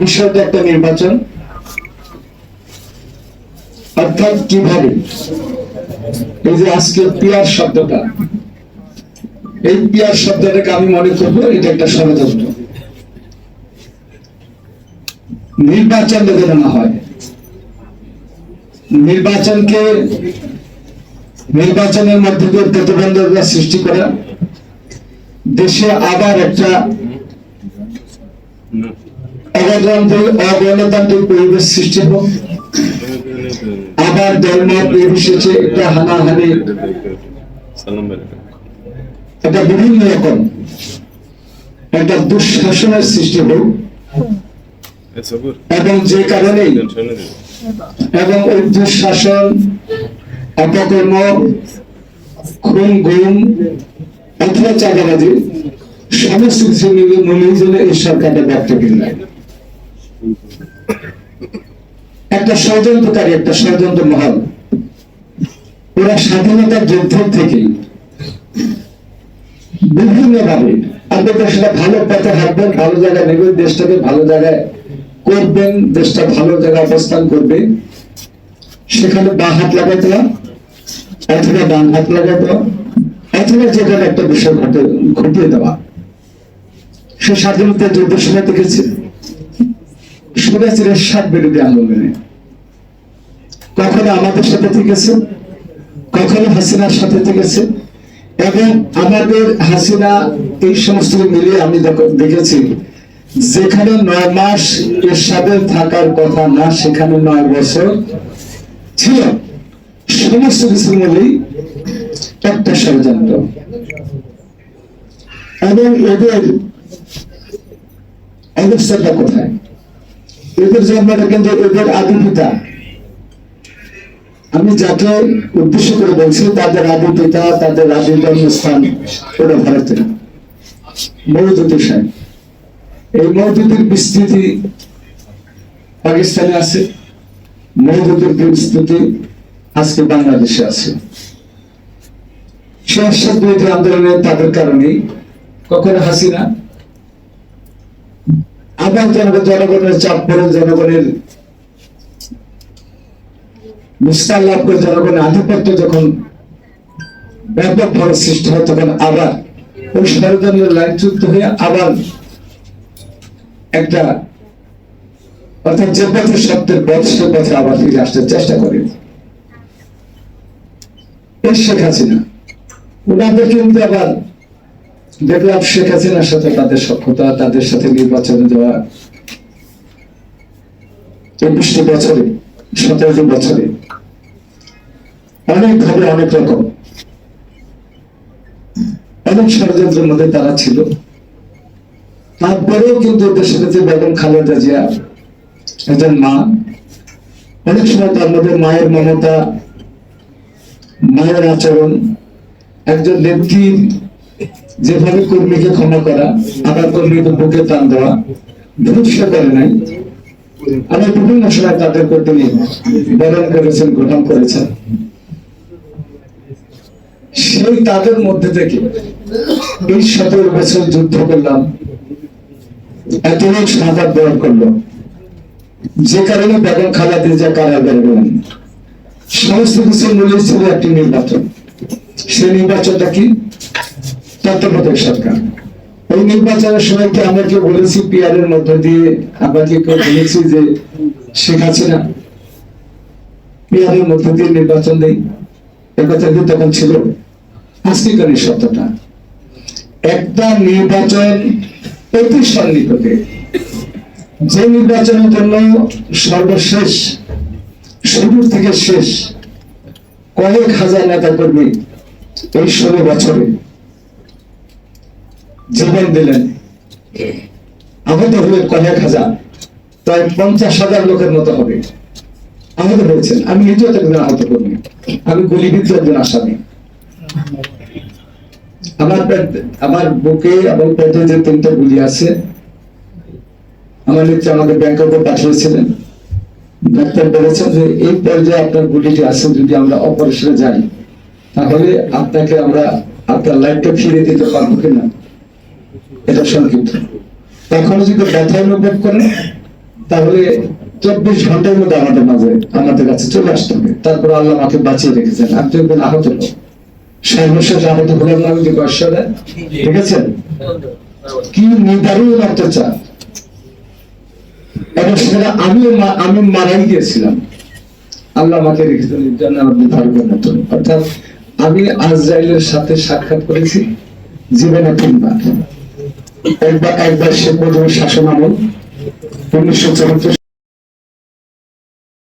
বিষয়টা একটা নির্বাচন। অর্থাৎ কীভাবে? এই যে আজকে পিয়ার শব্দটা। এই পিয়ার শব্দটাকে আমি মনে করব, এটা একটা ষড়যন্ত্র। নির্বাচন যাতে না হয়, নির্বাচনকে নির্বাচনের মধ্যে দিয়ে প্রতিবন্ধকতা সৃষ্টি করা, দেশে আবার একটা অগণতান্ত্রিক পরিবেশ সৃষ্টি হোক। আবার একটা হানাহানি। বিভিন্ন রকম একটা দুঃশাসনের সৃষ্টি হোক। এবং যে কারণে এবং ওই দুঃশাসন অপকর্ম খুন, গুম, অথবা চাঁদাবাজি, সমস্ত কিছু মিলে জন্য এই সরকারটা ব্যর্থ কিনলেন একটা ষড়যন্ত্রকারী, একটা ষড়যন্ত্র মহল। ওরা স্বাধীনতার যুদ্ধের থেকে বিভিন্ন ভাবে আপনি দেশটা ভালো পথে হাঁটবেন, ভালো জায়গায় নেবেন, দেশটাকে ভালো জায়গায় করবেন, দেশটা ভালো জায়গায় অবস্থান করবে। সেখানে বা হাত লাগাইতে হয় অথবা ডান হাত লাগাইতে হয় অথবা যেখানে একটা বিষয় ঘটে ঘটিয়ে দেওয়া। সে স্বাধীনতা যুদ্ধের সময় দেখেছে। সাত বিরোধী আন্দোলনে কখনো আমাদের সাথে কখনো হাসিনার সাথে এবং আমাদের হাসিনা এই সমস্ত মিলিয়ে আমি দেখেছি, যেখানে নয় মাস এরশাদের থাকার কথা না, সেখানে নয় বছর ছিল। সমস্ত কিছু মিলেই একটা ষড়যন্ত্র। এবং এদের অবস্থাটা কোথায়? এদের জন্মটা কিন্তু এদের আদি পিতা আমি যাকে উদ্দেশ্য করে বলছি, তাদের আদি পিতা তাদের আদি জন্মস্থান ওটা ভারতের। মৌদুদি সাহেব। এই মৌদুদির বিস্তৃতি পাকিস্তানে আছে। মৌদুদির বিস্তৃতি আজকে বাংলাদেশে আছে। সে বিরোধী আন্দোলনে তাদের কারণে কখনো হাসিনা আবার জনগণ জনগণের চাপ পড়ে জনগণের বিস্তার লাভ করে জনগণের আধিপত্য যখন ব্যাপক ভাবে সৃষ্টি হয়, তখন আবার ওই ষড়যন্ত্রের লাইনচ্যুত হয়ে আবার একটা অর্থাৎ যে পথে সত্যের পথ, সে পথে আবার ফিরে আসতে চেষ্টা করে। শেখ হাসিনা। ওনাদের কিন্তু আবার দেখলাম শেখ হাসিনার সাথে তাদের সক্ষতা তাদের সাথে নির্বাচনে যাওয়া চব্বিশটি বছরে, সতেরোটি বছরে অনেক ভাবে অনেক রকম। অনেক ষড়যন্ত্রের মধ্যে তারা ছিল। তারপরেও কিন্তু দেশের যে বেগম খালেদা জিয়া, একজন মা, অনেক সময় তার মধ্যে মায়ের মমতা, মায়ের আচরণ, একজন নেত্রীর যেভাবে কর্মীকে ক্ষমা করা, আবার কর্মীকে বুকে টান দেওয়া ভূষা করে নাই। আমি বিভিন্ন সময় তাদেরকে তিনি বরণ করেছেন গ্রহণ করেছেন। সেই তাদের মধ্যে থেকে এই সতেরো বছর যুদ্ধ করলাম এত লোক শাহাদ বরণ করল যে কারণে বেগম খালাদি যা কারাগারে গেলেন। সমস্ত কিছু মূল্য ছিল একটি নির্বাচন। সেই নির্বাচনটা কি? তত্ত্বাবধায়ক সরকার। ওই নির্বাচনের সময় কি আমরা কেউ বলেছি পিআর এর মধ্য দিয়ে? আমরা কি কেউ বলেছি যে শেখ হাসিনা পিআর এর মধ্য দিয়ে নির্বাচন দেই? একথা কি তখন ছিল। আজকে কেন এই শব্দটা একটা নির্বাচন অতি সন্নিকটে যে নির্বাচনের জন্য সর্বশেষ শুরু থেকে শেষ কয়েক হাজার নেতা কর্মী এই ষোলো বছরে জীবন দিলেন। আহত হয়ে কয়েক হাজার প্রায় পঞ্চাশ হাজার লোকের মতো হবে। আহত হয়েছেন। আমি নিজেও একজন আহত কর্মী আমি গুলিবিদ্ধ একজন আসামি। আমার আমার বুকে এবং পেটে যে তিনটা গুলি আছে, আমার নেত্রী আমাকে ব্যাংককে পাঠিয়েছিলেন। ডাক্তার বলেছেন যে এই পর্যায়ে আপনার গুলিটি আছে, যদি আমরা অপারেশনে যাই, তাহলে আপনাকে আমরা আপনার লাইফটা ফিরে দিতে পারব কিনা? এটা সংক্ষিপ্ত। তখন যদি ব্যথা অনুভব করেন, তাহলে চব্বিশ ঘণ্টার মধ্যে আমাদের মাঝে আমাদের কাছে চলে আসতে হবে। তারপর আল্লাহ আমাকে বাঁচিয়ে রেখেছেন। আমি তো একদিন আহত সর্বশেষ আহত না আমি যে ঠিক আছে? কি এবং সেটা আমিও মা- আমি মারাই গিয়েছিলাম। আল্লাহ আমাকে রেখেছেন মতন অর্থাৎ আমি আজরাইলের সাথে সাক্ষাৎ করেছি, জীবনে তিনবার। একবার একবার সে প্রথম শাসন আমল উনিশশো চুয়াত্তর